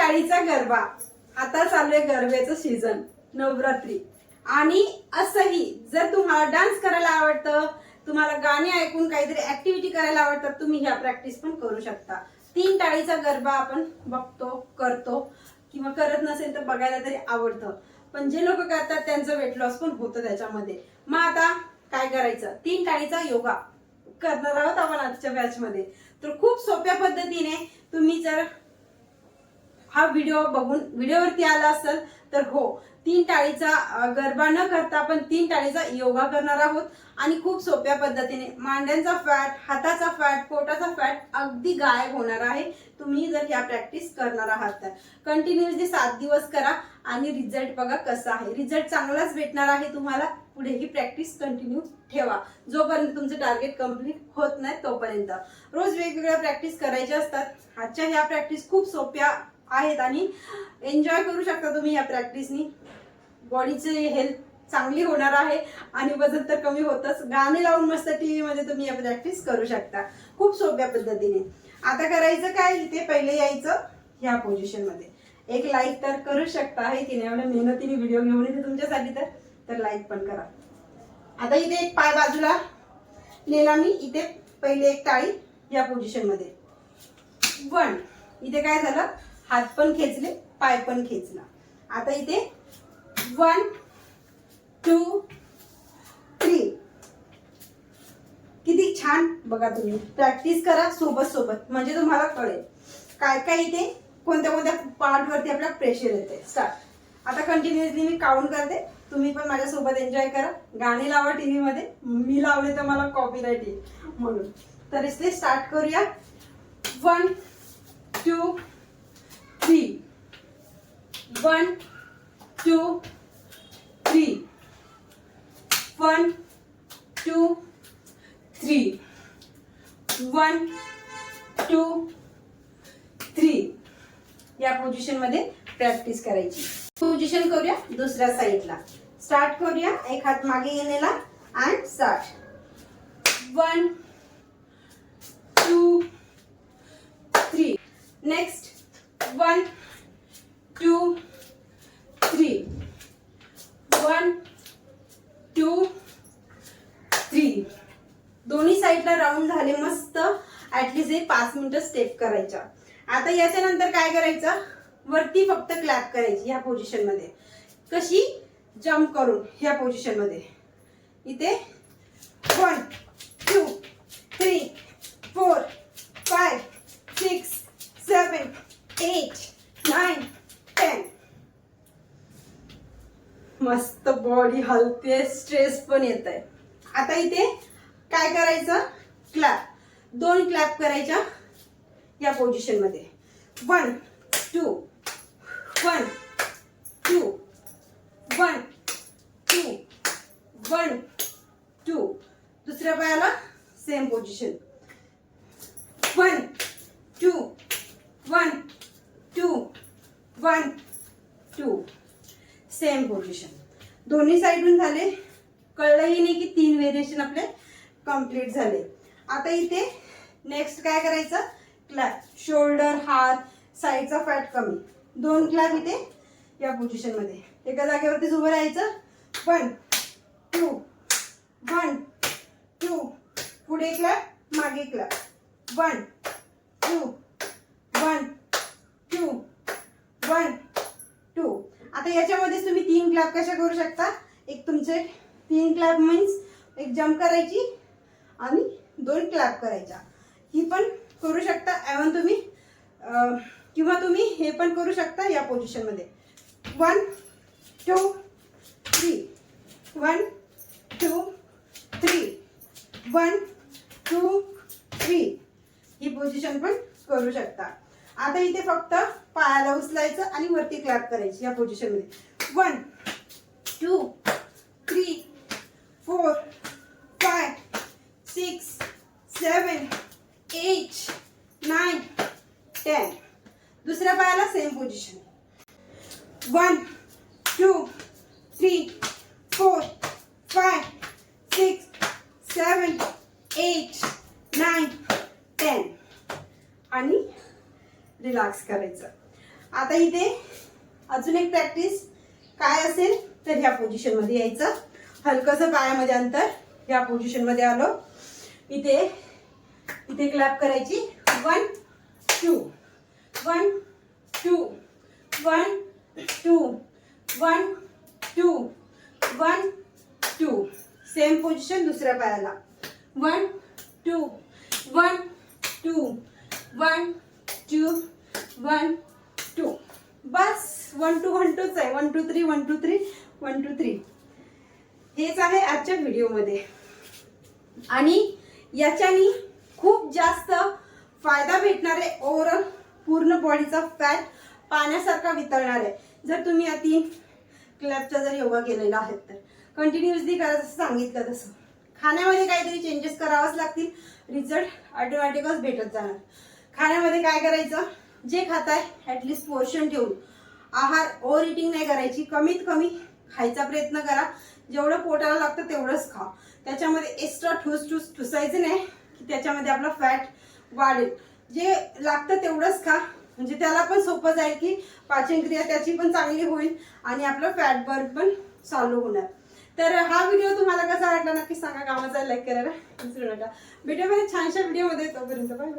टाळीचा गरबा. आता चालू आहे गरब्याचं सीझन नवरात्री. आणि असंही जर तुम्हाला डान्स करायला आवडतं तुम्हाला गाणी ऐकून काहीतरी ऍक्टिव्हिटी करायला आवडतात तुम्ही ह्या प्रॅक्टिस पण करू शकता. तीन टाळीचा गरबा आपण बघतो करतो. किंवा करत नसेल तर बघायला तरी आवडतं. पण जे लोक करतात त्यांचं वेट लॉस पण होतं त्याच्यामध्ये. मग आता काय करायचं? तीन टाळीचा योगा करणार आहोत आपण आजच्या बॅच मध्ये. तर खूप सोप्या पद्धतीने तुम्ही जर हा व्हिडिओ बघून व्हिडिओवरती आला असेल तर हो तीन टाळीचा गरबा न करता आपण तीन टाळीचा योगा करणार आहोत. आणि खूप सोप्या पद्धतीने मांड्यांचा फॅट हाताचा फॅट पोटाचा फॅट अगदी गायब होणार आहे. तुम्ही जर ह्या प्रॅक्टिस करणार आहात तर. कंटिन्युअसली सात दिवस करा आणि रिझल्ट बघा कसा आहे. रिझल्ट चांगलाच भेटणार आहे तुम्हाला. पुढे ही प्रॅक्टिस कंटिन्यू ठेवा. जोपर्यंत तुमचं टार्गेट कंप्लीट होत नाही तोपर्यंत. रोज वेगवेगळ्या प्रॅक्टिस करायच्या असतात. आजच्या ह्या प्रॅक्टिस खूप सोप्या आहेत आणि एन्जॉय करू शकता तुम्ही या प्रॅक्टिसनी बॉडीचे हेल्थ चांगली होणार आहे आणि वजन तर कमी होतच. गाणे लावून मस्त टी मध्ये तुम्ही या प्रॅक्टिस करू शकता. खूप सोप्या पद्धतीने. आता करायचं काय? इथे पहिले यायचं ह्या पोझिशनमध्ये एक लाईक तर करू शकता. आहे की नाही एवढ्या मेहनतीने व्हिडिओ घेऊन येते तुमच्यासाठी तर. तर लाईक पण करा. आता इथे एक पाय बाजूला नेला मी. इथे पहिले एक टाळी या पोझिशनमध्ये वन इथे काय झालं? हात पण खेचले पाय पण खेचला. आता इथे वन टू थ्री किती छान. बघा तुम्ही प्रॅक्टिस करा सोबत सोबत म्हणजे तुम्हाला कळेल. काय काय इथे कोणत्या कोणत्या पार्टवरती आपला प्रेशर येते स्टार्ट आता कंटिन्युअसली मी काउंट करते. तुम्ही पण माझ्यासोबत एन्जॉय करा. गाणी लावा टीव्ही मध्ये. मी लावले तर मला कॉपीराईट येईल. म्हणून. तर इथे स्टार्ट करूया. One two three. One two three. One two three. One two three. या पोझिशनमध्ये प्रॅक्टिस करायची. पोझिशन करूया दुसऱ्या साईडला स्टार्ट करूया एक हात मागे येणेला and start one two three next one two three one two three दोन्ही साईडला राऊंड झाले मस्त. ऍटलीस्ट एक पाच मिनिटं स्टेप करायच्या आता याच्या नंतर काय करायचं? वरती फक्त क्लॅप करायची ह्या पोझिशनमध्ये कशी? जम्प करून ह्या पोझिशनमध्ये इथे one two three four five six seven eight nine ten मस्त बॉडी हलते स्ट्रेस पण येत आहे आता इथे काय करायचं? क्लॅप दोन क्लॅप करायच्या या पोझिशनमध्ये. One two one two one two one two दुसऱ्या पायाला same position one two one two one two. Same position दोन्ही साईडून झाले. कळलंही नाही की तीन व्हेरिएशन आपले कंप्लीट झाले. आता इथे नेक्स्ट काय करायचं? क्लॅप शोल्डर हात साईडचा फॅट कमी. दोन क्लॅप इथे या पोझिशनमध्ये एका जागेवरतीच उभं राहायचं. वन टू वन टू पुढे क्लॅप मागे clap one two one two one two आता याच्यामध्येच तुम्ही तीन क्लॅप कशा करू शकता? एक तुमचे तीन क्लॅप मीन्स एक जम्प करायची आणि दोन क्लॅप करायच्या ही पण करू शकता. एवन तुम्ही किंवा तुम्ही हे पण करू शकता या पोझिशनमध्ये one two three one two three one two three ही पोझिशन पण करू शकता. आता इथे फक्त पायाला उचलायचं आणि वरती क्लॅप करायची या पोझिशनमध्ये one two three four five six seven eight nine ten दुसऱ्या पायाला same position one two three four five six seven eight nine ten आणि रिलॅक्स करायचं. आता इथे अजून एक प्रॅक्टिस काय असेल तर ह्या पोझिशनमध्ये यायचं. हलकंसं पायामध्ये अंतर ह्या पोझिशनमध्ये आलो. इथे इथे क्लॅप करायची. One two one two one two one two one two same position दुसऱ्या पायाला. One two one two one two one two बस वन टू वन टूच आहे. One two three one two three one two three हेच आहे आजच्या व्हिडिओमध्ये आणि याच्यानी खूप जास्त फायदा भेटणार आहे ओव्हरऑल पूर्ण बॉडीचा फॅट पाण्यासारखा वितळणार आहे. जर तुम्ही अति क्लबचा जर योगा केलेला आहे तर. कंटिन्युअसली करा जसं सांगितलं तसं. खाण्यामध्ये काहीतरी चेंजेस करावंच लागतील. रिझल्ट ऑटोमॅटिकच भेटत जाणार. खाण्यामध्ये काय करायचं? जे खाताय ॲटलिस्ट पोर्शन ठेवून. आहार ओव्हर इटिंग नाही करायची. कमीत कमी खायचा प्रयत्न करा. जेवढं पोटाला लागतं तेवढंच खा. त्याच्यामध्ये एक्स्ट्रा ठूस ठूस ठुसायचं नाही की त्याच्यामध्ये आपला फॅट वाढेल. जे लागतं तेवढंच खा. म्हणजे त्याला पण सोपं जाईल की पाचनक्रिया त्याची पण चांगली होईल आणि आपलं फॅट बर्न पण चालू होणार. तर हा व्हिडिओ तुम्हाला कसा वाटला नक्की सांगा. कामाचा लाईक करायला विसरू नका. भेटूया छानशा व्हिडिओमध्ये तोपर्यंत बाय बाय